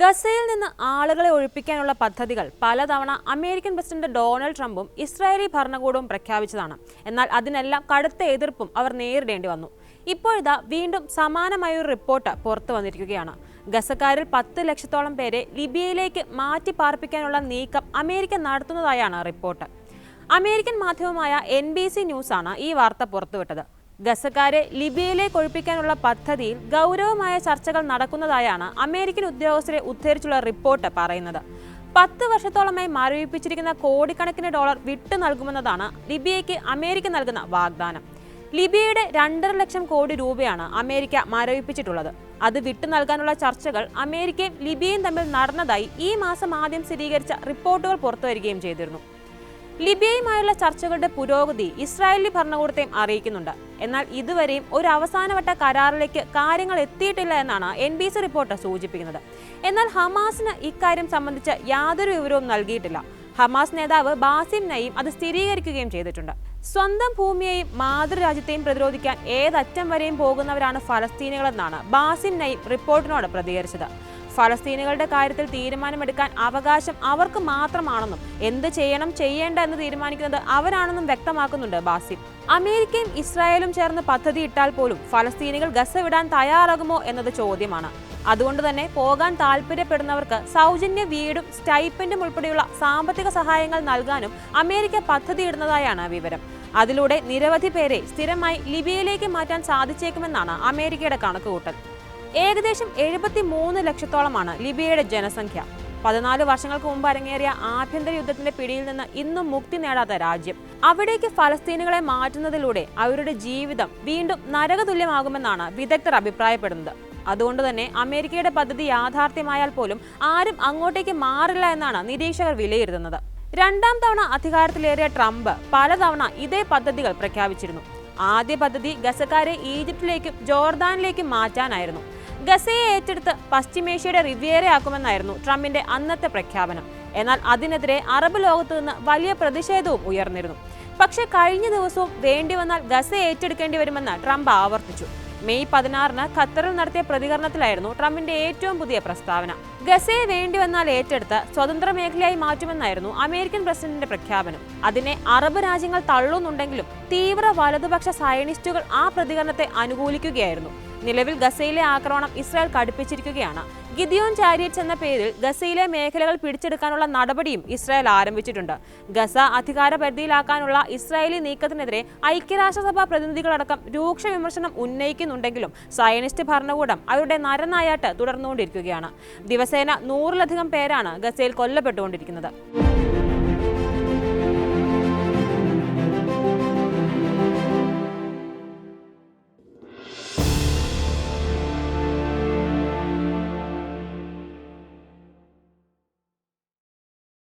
ഗസയിൽ നിന്ന് ആളുകളെ ഒഴിപ്പിക്കാനുള്ള പദ്ധതികൾ പലതവണ അമേരിക്കൻ പ്രസിഡന്റ് ഡൊണാൾഡ് ട്രംപും ഇസ്രായേലി ഭരണകൂടവും പ്രഖ്യാപിച്ചതാണ്. എന്നാൽ അതിനെല്ലാം കടുത്ത എതിർപ്പും അവർ നേരിടേണ്ടി വന്നു. ഇപ്പോഴിതാ വീണ്ടും സമാനമായ ഒരു റിപ്പോർട്ട് പുറത്തു വന്നിരിക്കുകയാണ്. ഗസക്കാരിൽ പത്ത് ലക്ഷത്തോളം പേരെ ലിബിയയിലേക്ക് മാറ്റി പാർപ്പിക്കാനുള്ള നീക്കം അമേരിക്ക നടത്തുന്നതായാണ് റിപ്പോർട്ട്. അമേരിക്കൻ മാധ്യമമായ എൻ ബി സി ന്യൂസാണ് ഈ വാർത്ത പുറത്തുവിട്ടത്. ഗസക്കാരെ ലിബിയയിലേക്ക് ഒഴിപ്പിക്കാനുള്ള പദ്ധതിയിൽ ഗൗരവമായ ചർച്ചകൾ നടക്കുന്നതായാണ് അമേരിക്കൻ ഉദ്യോഗസ്ഥരെ ഉദ്ധരിച്ചുള്ള റിപ്പോർട്ട് പറയുന്നത്. പത്ത് വർഷത്തോളമായി മരവിപ്പിച്ചിരിക്കുന്ന കോടിക്കണക്കിന് ഡോളർ വിട്ടു നൽകുമെന്നതാണ് ലിബിയയ്ക്ക് അമേരിക്ക നൽകുന്ന വാഗ്ദാനം. ലിബിയയുടെ രണ്ടര ലക്ഷം കോടി രൂപയാണ് അമേരിക്ക മരവിപ്പിച്ചിട്ടുള്ളത്. അത് വിട്ടു നൽകാനുള്ള ചർച്ചകൾ അമേരിക്കയും ലിബിയയും തമ്മിൽ നടന്നതായി ഈ മാസം ആദ്യം സ്ഥിരീകരിച്ച റിപ്പോർട്ടുകൾ പുറത്തുവരികയും ചെയ്തിരുന്നു. ലിബിയയുമായുള്ള ചർച്ചകളുടെ പുരോഗതി ഇസ്രായേലി ഭരണകൂടത്തെയും അറിയിക്കുന്നുണ്ട്. എന്നാൽ ഇതുവരെയും ഒരു അവസാനവട്ട കരാറിലേക്ക് കാര്യങ്ങൾ എത്തിയിട്ടില്ല എന്നാണ് എൻ ബി സി റിപ്പോർട്ട് സൂചിപ്പിക്കുന്നത്. എന്നാൽ ഹമാസിന് ഇക്കാര്യം സംബന്ധിച്ച് യാതൊരു വിവരവും നൽകിയിട്ടില്ല. ഹമാസ് നേതാവ് ബാസിം നയീം അത് സ്ഥിരീകരിക്കുകയും ചെയ്തിട്ടുണ്ട്. സ്വന്തം ഭൂമിയെയും മാതൃരാജ്യത്തെയും പ്രതിരോധിക്കാൻ ഏതറ്റം വരെയും പോകുന്നവരാണ് ഫലസ്തീനികളെന്നാണ് ബാസിം നയീം റിപ്പോർട്ടിനോട് പ്രതികരിച്ചത്. ഫലസ്തീനുകളുടെ കാര്യത്തിൽ തീരുമാനമെടുക്കാൻ അവകാശം അവർക്ക് മാത്രമാണെന്നും എന്ത് ചെയ്യണം ചെയ്യേണ്ട എന്ന് തീരുമാനിക്കുന്നത് അവരാണെന്നും വ്യക്തമാക്കുന്നുണ്ട് ബാസിം അമേരിക്കയും ഇസ്രായേലും ചേർന്ന് പദ്ധതി ഇട്ടാൽ പോലും ഫലസ്തീനികൾ ഗസ വിടാൻ തയ്യാറാകുമോ എന്നത് ചോദ്യമാണ്. അതുകൊണ്ട് തന്നെ പോകാൻ താല്പര്യപ്പെടുന്നവർക്ക് സൗജന്യ വീടും സ്റ്റൈപ്പൻഡും ഉൾപ്പെടെയുള്ള സാമ്പത്തിക സഹായങ്ങൾ നൽകാനും അമേരിക്ക പദ്ധതിയിടുന്നതായാണ് വിവരം. അതിലൂടെ നിരവധി പേരെ സ്ഥിരമായി ലിബിയയിലേക്ക് മാറ്റാൻ സാധിച്ചേക്കുമെന്നാണ് അമേരിക്കയുടെ കണക്കുകൂട്ടൽ. ഏകദേശം എഴുപത്തി മൂന്ന് ലക്ഷത്തോളമാണ് ലിബിയയുടെ ജനസംഖ്യ. പതിനാല് വർഷങ്ങൾക്ക് മുമ്പ് അരങ്ങേറിയ ആഭ്യന്തര യുദ്ധത്തിന്റെ പിടിയിൽ നിന്ന് ഇന്നും മുക്തി നേടാത്ത രാജ്യം. അവിടേക്ക് ഫലസ്തീനുകളെ മാറ്റുന്നതിലൂടെ അവരുടെ ജീവിതം വീണ്ടും നരകതുല്യമാകുമെന്നാണ് വിദഗ്ധർ അഭിപ്രായപ്പെടുന്നത്. അതുകൊണ്ട് തന്നെ അമേരിക്കയുടെ പദ്ധതി യാഥാർത്ഥ്യമായാൽ പോലും ആരും അങ്ങോട്ടേക്ക് മാറില്ല എന്നാണ് നിരീക്ഷകർ വിലയിരുത്തുന്നത്. രണ്ടാം തവണ അധികാരത്തിലേറിയ ട്രംപ് പലതവണ ഇതേ പദ്ധതികൾ പ്രഖ്യാപിച്ചിരുന്നു. ആദ്യ പദ്ധതി ഗസക്കാരെ ഈജിപ്തിലേക്കും ജോർദാനിലേക്കും മാറ്റാനായിരുന്നു. ഗസയെ ഏറ്റെടുത്ത് പശ്ചിമേഷ്യയുടെ റിവിയറയാക്കുമെന്നായിരുന്നു ട്രംപിന്റെ അന്നത്തെ പ്രഖ്യാപനം. എന്നാൽ അതിനെതിരെ അറബ് ലോകത്തു നിന്ന് വലിയ പ്രതിഷേധവും ഉയർന്നിരുന്നു. പക്ഷേ കഴിഞ്ഞ ദിവസവും വേണ്ടി വന്നാൽ ഗസ ഏറ്റെടുക്കേണ്ടി വരുമെന്ന് ട്രംപ് ആവർത്തിച്ചു. മെയ് പതിനാറിന് ഖത്തറിൽ നടത്തിയ പ്രതികരണത്തിലായിരുന്നു ട്രംപിന്റെ ഏറ്റവും പുതിയ പ്രസ്താവന. ഗസയെ വേണ്ടി വന്നാൽ ഏറ്റെടുത്ത് സ്വതന്ത്ര മേഖലയായി മാറ്റുമെന്നായിരുന്നു അമേരിക്കൻ പ്രസിഡന്റിന്റെ പ്രഖ്യാപനം. അതിനെ അറബ് രാജ്യങ്ങൾ തള്ളുന്നുണ്ടെങ്കിലും തീവ്ര വലതുപക്ഷ സയനിസ്റ്റുകൾ ആ പ്രതികരണത്തെ അനുകൂലിക്കുകയായിരുന്നു. നിലവിൽ ഗസയിലെ ആക്രമണം ഇസ്രായേൽ കടുപ്പിച്ചിരിക്കുകയാണ്. ഗിദിയോൻ ചാരിയറ്റ്സ് എന്ന പേരിൽ ഗസയിലെ മേഖലകൾ പിടിച്ചെടുക്കാനുള്ള നടപടിയും ഇസ്രായേൽ ആരംഭിച്ചിട്ടുണ്ട്. ഗസ അധികാര പരിധിയിലാക്കാനുള്ള ഇസ്രായേലി നീക്കത്തിനെതിരെ ഐക്യരാഷ്ട്രസഭ പ്രതിനിധികളടക്കം രൂക്ഷ വിമർശനം ഉന്നയിക്കുന്നുണ്ടെങ്കിലും സയനിസ്റ്റ് ഭരണകൂടം അവരുടെ നരനായാട്ട് തുടർന്നുകൊണ്ടിരിക്കുകയാണ്. ദിവസേന നൂറിലധികം പേരാണ് ഗസയിൽ കൊല്ലപ്പെട്ടുകൊണ്ടിരിക്കുന്നത്.